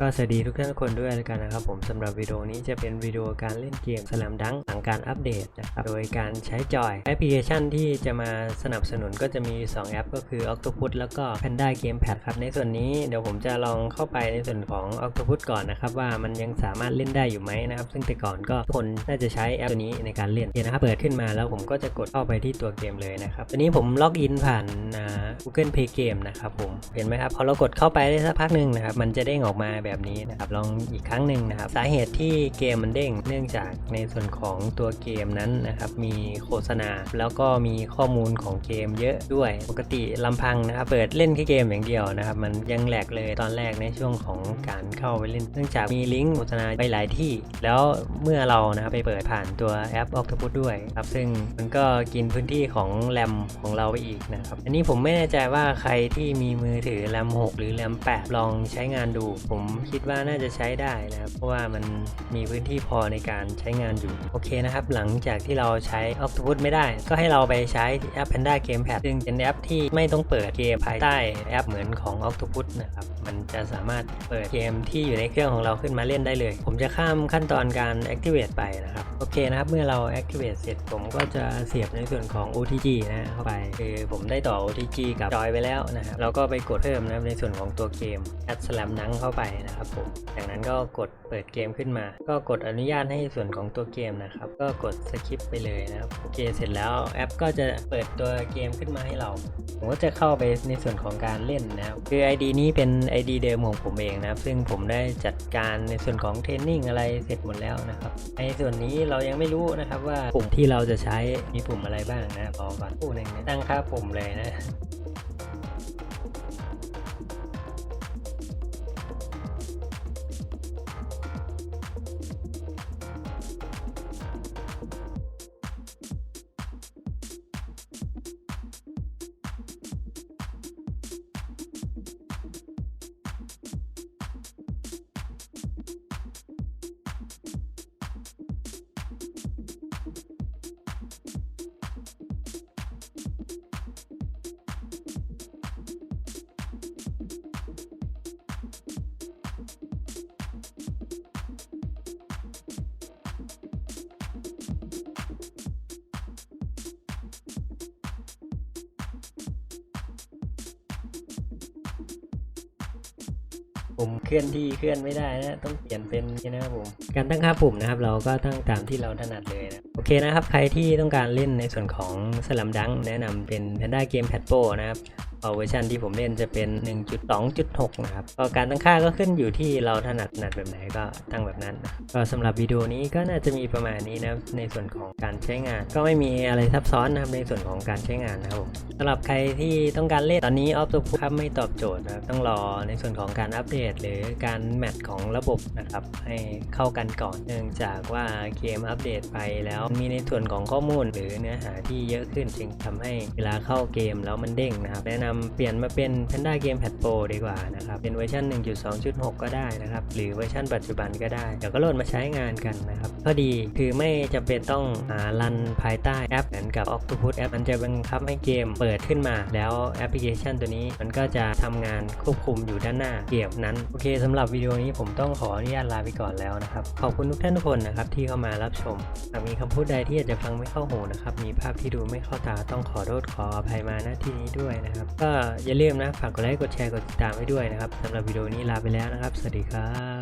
ก็สวัสดีทุกท่านทุกคนด้วยกันนะครับผมสำหรับวิดีโอนี้จะเป็นวิดีโอการเล่นเกมสลัมดังหลังการอัปเดตนะครับโดยการใช้จอยแอปพลิเคชันที่จะมาสนับสนุนก็จะมี 2 แอป ก็คือ Octopus แล้วก็ Panda Gamepad ครับในส่วนนี้เดี๋ยวผมจะลองเข้าไปในส่วนของ Octopus ก่อนนะครับว่ามันยังสามารถเล่นได้อยู่ไหมนะครับซึ่งแต่ก่อนก็คนน่าจะใช้แอปตัวนี้ในการเล่นเนี่ยนะครับเปิดขึ้นมาแล้วผมก็จะกดเข้าไปที่ตัวเกมเลยนะครับตัวนี้ผมล็อกอินผ่านอ่า Google Play Game นะครับผมเห็นไหมครับพอเรากดเข้าไปได้สักพักหนึ่งนะครับมันจะเด้งออกมาแบบนี้นะครับลองอีกครั้งหนึ่งนะครับ สาเหตุที่เกมมันเด้ง เนื่องจากในส่วนของตัวเกมนั้นนะครับมีโฆษณา แล้วก็มีข้อมูลของเกมเยอะด้วยปกติลำพังนะครับเปิดเล่นแค่เกมอย่างเดียวนะครับมันยังแหลกเลยตอนแรกในช่วงของการเข้าไปเล่น เนื่องจากมีลิงก์โฆษณาไปหลายที่ แล้วเมื่อเรานะครับไปเปิดผ่านตัวแอป Octopus ด้วยครับซึ่งมันก็กินพื้นที่ของแรมของเราไปอีกนะครับอันนี้ผมไม่แน่ใจว่าใครที่มีมือถือแรม6 หรือแรม8ลองใช้งานดู ผมคิดว่าน่าจะใช้ได้นะครับ เพราะว่ามันมีพื้นที่พอในการใช้งานอยู่ โอเคนะครับ หลังจากที่เราใช้ Octopus ไม่ได้ ก็ให้เราไปใช้แอป Panda Gamepad ซึ่งเป็นแอปที่ไม่ต้องเปิดเกมภายใต้แอปเหมือนของ Octopus นะครับ มันจะสามารถเปิดเกมที่อยู่ในเครื่องของเราขึ้นมาเล่นได้เลย ผมจะข้ามขั้นตอนการ activate ไปนะครับ โอเคนะครับ เมื่อเรา activate เสร็จผมก็จะเสียบในส่วนของ OTG นะเข้าไปคือผมได้ต่อ OTG กับจอยไปแล้วนะครับเราก็ไปกดเพิ่มนะครับในส่วนของตัวเกม add slam dunk เข้าไปนะครับผม จากนั้นก็กดเปิดเกมขึ้นมา ก็กดอนุญาตให้ส่วนของตัวเกมนะครับ ก็กด skip ไปเลยนะครับ โอเค เสร็จแล้วแอปก็จะเปิดตัวเกมขึ้นมาให้เรา ผมก็จะเข้าไปในส่วนของการเล่นนะครับ คือ ID นี้เป็น ID เดิมของผมเองนะครับ ซึ่งผมได้จัดการในส่วนของเทรนนิ่งอะไรเสร็จหมดแล้วนะครับ ในส่วนนี้เรายังไม่รู้นะครับว่าปุ่มที่เราจะใช้มีปุ่มอะไรบ้างนะขอก่อนปุ่มหนึ่งนะตั้งค่าปุ่มเลยนะ ปุ่มเคลื่อนที่เคลื่อนไม่ได้นะต้องเปลี่ยนเป็นนี่นะครับผมการตั้งค่าปุ่มนะครับ เราก็ตั้งตามที่เราถนัดเลยนะโอเคนะครับ ใครที่ต้องการเล่นในส่วนของสลัมดังแนะนำเป็น Panda Game Pad Pro นะครับ เอาเวอร์ชันที่ผมเล่นจะเป็น 1.2.6 นะครับก็การตั้งค่าก็ขึ้นอยู่ที่เราถนัดถนัดแบบไหนก็ตั้งแบบนั้นนะก็สำหรับวิดีโอนี้ก็น่าจะมีประมาณนี้นะครับในส่วนของการใช้งาน ก็ไม่มีอะไรซับซ้อนนะครับในส่วนของการใช้งานนะครับผมสำหรับใครที่ต้องการเล่นตอนนี้ออฟตัวครับไม่ตอบโจทย์นะครับต้องรอในส่วนของการอัปเดต หรือการแมทของระบบนะครับให้เข้ากันก่อนเนื่องจากว่าเกมอัปเดตไปแล้วมีในส่วนของข้อมูลหรือเนื้อหาที่เยอะขึ้นจึงทำให้เวลาเข้าเกมแล้วมันเด้งนะครับแนะนำเปลี่ยนมาเป็น Panda Game Pad Pro ดีกว่านะครับ เป็นเวอร์ชัน1.2.6 ก็ได้นะครับ หรือเวอร์ชันปัจจุบันก็ได้ เดี๋ยวก็โหลดมาใช้งานกันนะครับข้อดีคือไม่จำเป็นต้องหารันภายใต้แอปเหมือนกับ Octopus แอปมันจะบังคับให้เกมเปิดขึ้นมา แล้วแอปพลิเคชันตัวนี้มันก็จะทำงานควบคุมอยู่ด้านหน้าเกมนั้น โอเคสำหรับวิดีโอนี้ผมต้องขออนุญาตลาไปก่อนแล้วนะครับขอบคุณทุกท่านทุกคนนะครับที่เข้ามารับชมหากมีคำพูดใดที่อาจจะฟังไม่เข้าหูนะครับมีภาพที่ดูไม่เข้าตาต้องขอโทษขออภัยมาณที่นี้ด้วยนะครับก็อย่าลืมนะฝากกดไลค์กดแชร์กดติดตามไว้ด้วยนะครับสำหรับวิดีโอนี้ลาไปแล้วนะครับ สวัสดีครับ